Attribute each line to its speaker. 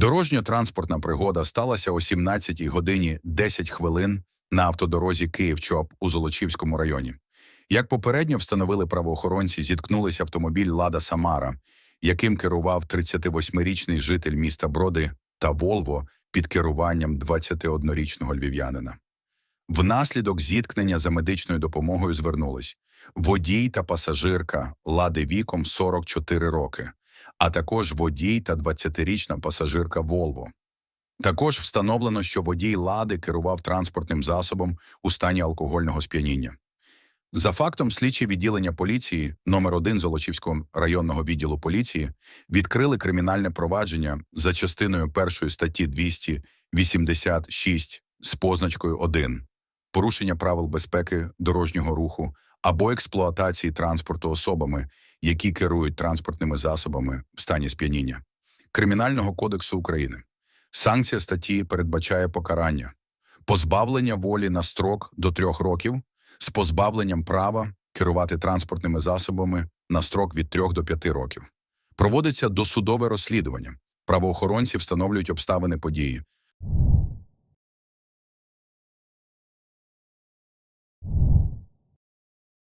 Speaker 1: Дорожньо-транспортна пригода сталася о 17 годині 10 хвилин на автодорозі Київ-Чоп у Золочівському районі. Як попередньо встановили правоохоронці, зіткнулися автомобіль Лада Самара, яким керував 38-річний житель міста Броди та Волво під керуванням 21-річного львів'янина. Внаслідок зіткнення за медичною допомогою звернулись водій та пасажирка Лади віком 44 роки, а також водій та 20-річна пасажирка Волво. Також встановлено, що водій Лади керував транспортним засобом у стані алкогольного сп'яніння. За фактом, слідчі відділення поліції номер 1 Золочівського районного відділу поліції відкрили кримінальне провадження за частиною першої статті 286 з позначкою 1 порушення правил безпеки дорожнього руху або експлуатації транспорту особами, які керують транспортними засобами в стані сп'яніння Кримінального кодексу України. Санкція статті передбачає покарання позбавлення волі на строк до трьох років з позбавленням права керувати транспортними засобами на строк від 3 до 5 років. Проводиться досудове розслідування. Правоохоронці встановлюють обставини події,